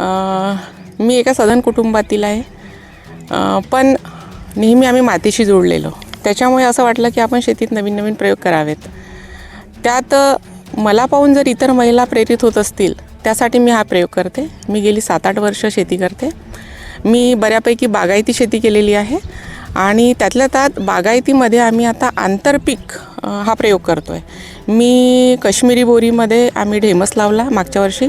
मी एका सधन कुटुंबातील आहे. पण नेहमी आम्ही मातीशी जोडलेलो त्याच्यामुळे असं वाटलं की आपण शेतीत नवीन नवीन प्रयोग करावेत. त्यात मला पाहून जर इतर महिला प्रेरित होत असतील त्यासाठी मी हा प्रयोग करते. मी गेली सात आठ वर्ष शेती करते. मी बऱ्यापैकी बागायती शेती केलेली आहे आणि त्यातल्या त्यात बागायतीमध्ये आम्ही आता आंतरपीक हा प्रयोग करतो आहे मी काश्मीरी बोरीमध्ये आम्ही ढेमस लावला मागच्या वर्षी.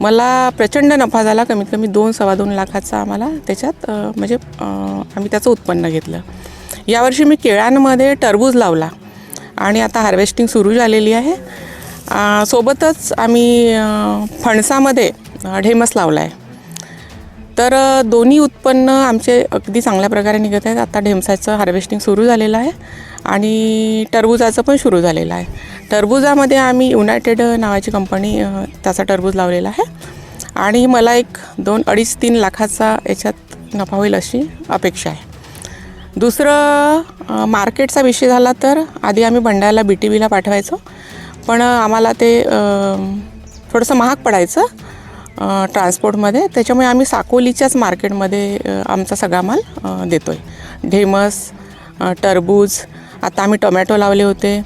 मला प्रचंड नफा झाला कमीत कमी दोन सव्वा दोन लाखाचा आम्हाला त्याच्यात म्हणजे आम्ही त्याचं उत्पन्न घेतलं. यावर्षी मी केळ्यांमध्ये टरबूज लावला आणि आता हार्वेस्टिंग सुरू झालेली आहे. सोबतच आम्ही फणसामध्ये ढेमस लावला आहे तर दोन्ही उत्पन्न आमचे अगदी चांगल्या प्रकारे निघत आहेत. आता ढेमसाचं हार्वेस्टिंग सुरू झालेलं आहे आणि टरबुजाचं पण सुरू झालेलं आहे. टरबुजामध्ये आम्ही युनायटेड नावाची कंपनी त्याचा टरबूज लावलेला आहे. आणि मला एक दोन अडीच तीन लाखाचा याच्यात नफा होईल अशी अपेक्षा आहे. दुसरं मार्केटचा विषय झाला तर आधी आम्ही भंडाऱ्याला बी टी बीला पाठवायचो. पण आम्हाला ते थोडंसं महाग पडायचं ट्रान्सपोर्टमध्ये त्याच्यामुळे आम्ही साकोलीच्याच मार्केटमध्ये आमचा सगळा माल देतो आहे ढेमस टरबूज आता आम्ही टोमॅटो लावले होते.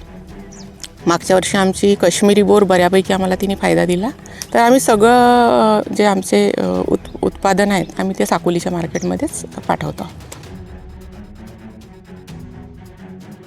मागच्या वर्षी आमची कश्मीरी बोर बऱ्यापैकी आम्हाला तिने फायदा दिला. तर आम्ही सगळं जे आमचे अ, उत उत्पादन आहेत आम्ही ते साकोलीच्या मार्केटमध्येच पाठवतो.